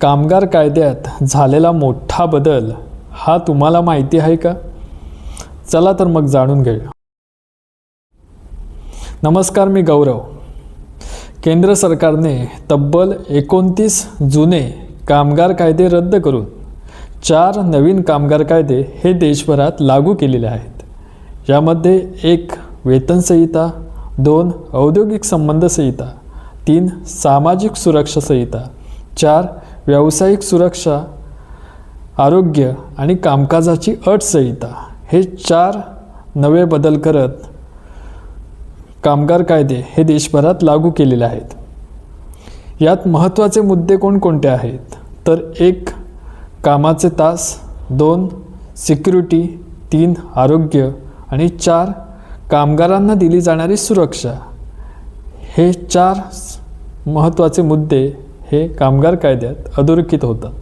कामगार कायद्यात झालेला मोठा बदल हा तुम्हाला माहिती आहे का? चला तर मग जाणून घेऊया. नमस्कार मी गौरव. केंद्र सरकारने तब्बल एकोणतीस जुने कामगार कायदे रद्द करून चार नवीन कामगार कायदे हे देशभरात लागू केलेले आहेत. यामध्ये एक वेतन संहिता दोन औद्योगिक संबंध संहिता तीन सामाजिक सुरक्षा संहिता चार व्यावसायिक सुरक्षा आरोग्य आणि कामकाजाची अट संहिता हे चार नवे बदल करत कामगार कायदे हे देशभरात लागू केलेले आहेत. यात महत्त्वाचे मुद्दे कोणकोणते आहेत? तर एक कामाचे तास. दोन सिक्युरिटी. तीन आरोग्य. आणि चार कामगारांना दिली जाणारी सुरक्षा. हे चार महत्त्वाचे मुद्दे हे कामगार कायद्यात अधोरेखित होतात.